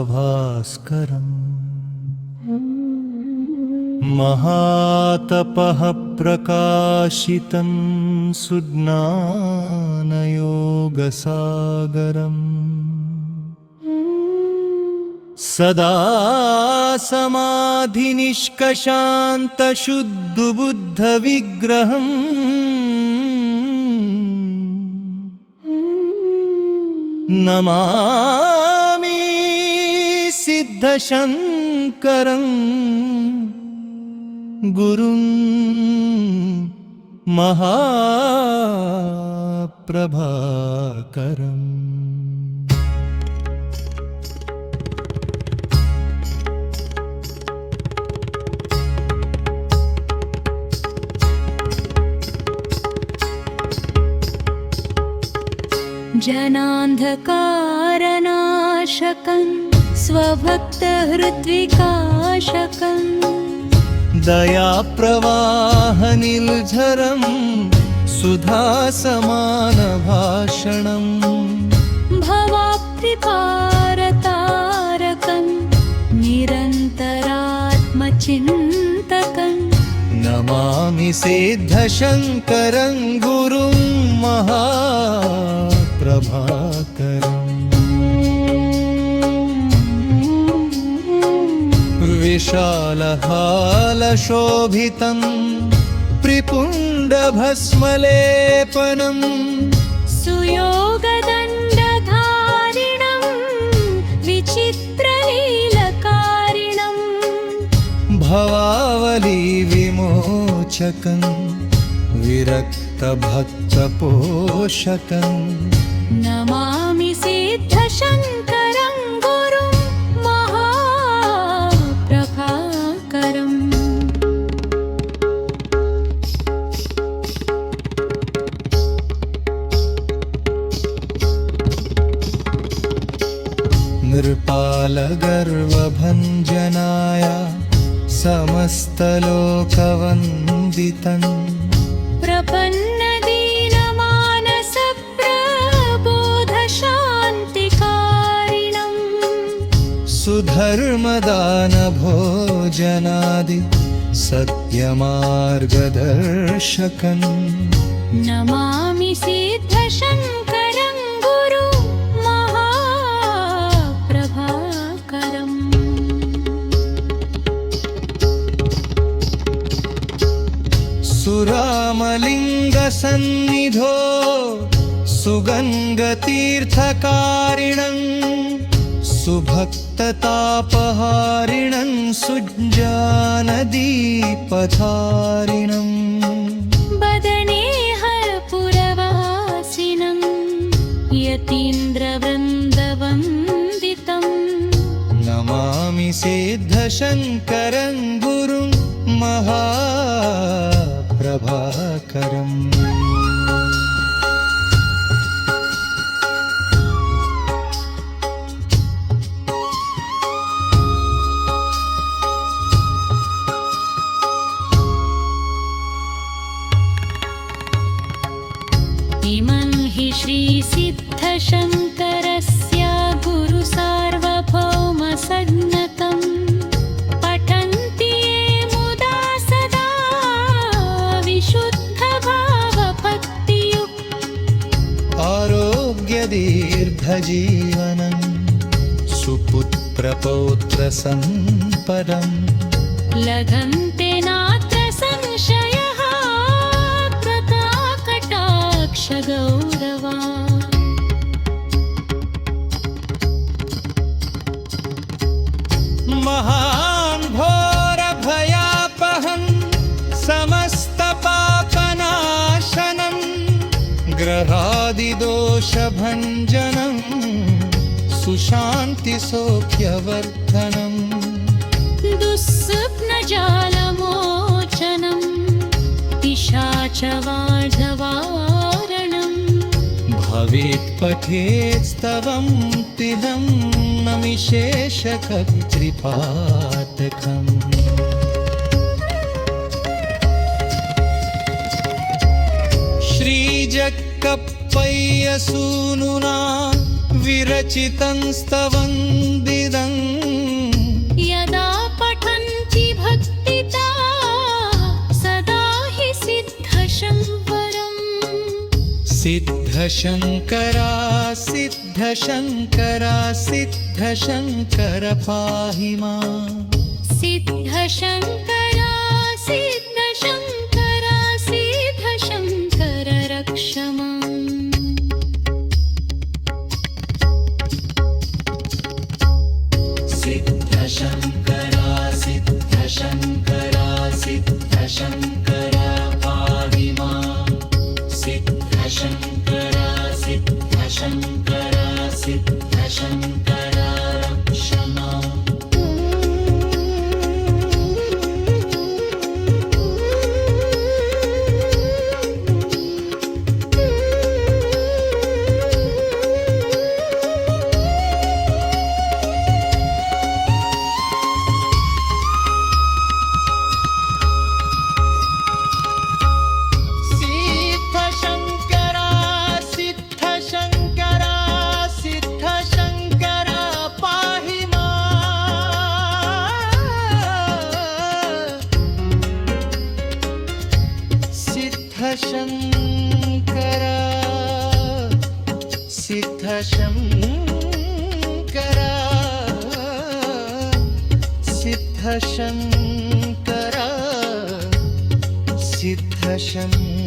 स्फुरत्सहस्रारपद्ममध्यवासभास्करम् महातपः प्रकाशितं सुज्ञानयोगसागरम्। सदा समाधिनिष्कशान्तशुद्धबुद्धविग्रहम्। नमामि सिद्धशङ्करम् गुरुं महाप्रभाकरम्। जनान्धकारनाशकन् स्वभक्तहृद्विकाशकन् दयाप्रवाहनिर्झरं सुधासमानभाषणम्। भवाप्तिपारतारकन् निरन्तरात्मचिन्तकन् नमामि सिद्धशङ्करं गुरुं महाप्रभाकरम् विशालहालशोभितं त्रिपुण्डभस्मलेपनम् सुयोगदण्डधारिणं विचित्रलीलकारिणम् भवावलीविमोचकं विरक्तभक्तपोषकम् नमामि सिद्धशङ्करं नृपालगर्वभञ्जनाय समस्तलोकवन्दितम् प्रपन्नदीनमानसप्रबोधशान्तिकारिणम्। सुधर्मदानभोजनादि सत्यमार्गदर्शकम् नमामि सिद्धशङ्करं सुरामलिङ्गसन्निधो सुगङ्गतीर्थकारिणम् सुभक्ततापहारिणं सुज्ञानदीपधारिणम् वदने हरपुरवासिनं यतीन्द्रवृन्दवन्दितम् नमामि सिद्धशङ्करं गुरुं महाप्रभाकरम् ప్రభాకరం. आरोग्यदीर्घजीवनं सुपुत्रपौत्रसम्पदम् लभन्ते नात्र संशयः कृताकटाक्षगौरवा महान् घोरभयापहं समस्तपापनाशनं ग्रहादिदोषभञ्जनं सुशान्तिसौख्यवर्धनम् दुःस्वप्नजालमोचनं पिशाचवार्धवारणम् ब्रवीत् पठेत्स्तवं तिलं नमिशेषकर्तृपातकम् श्रीजक्कप्पय्यसूनुना विरचितं स्तवन्दिदम् यदा पठन्ति भक्तिता सदा हि सिद्धशङ्करम्। सिद्धशङ्करा सिद्धशङ्करा सिद्धशङ्कर पाहि माम् सिद्धशङ्करा सिद्धशङ्करा सिद्धशङ्करा सिद्धशङ्करा पाहि सिद्धशङ्करा। सिद्धशङ्करा। सिद्धशङ्करा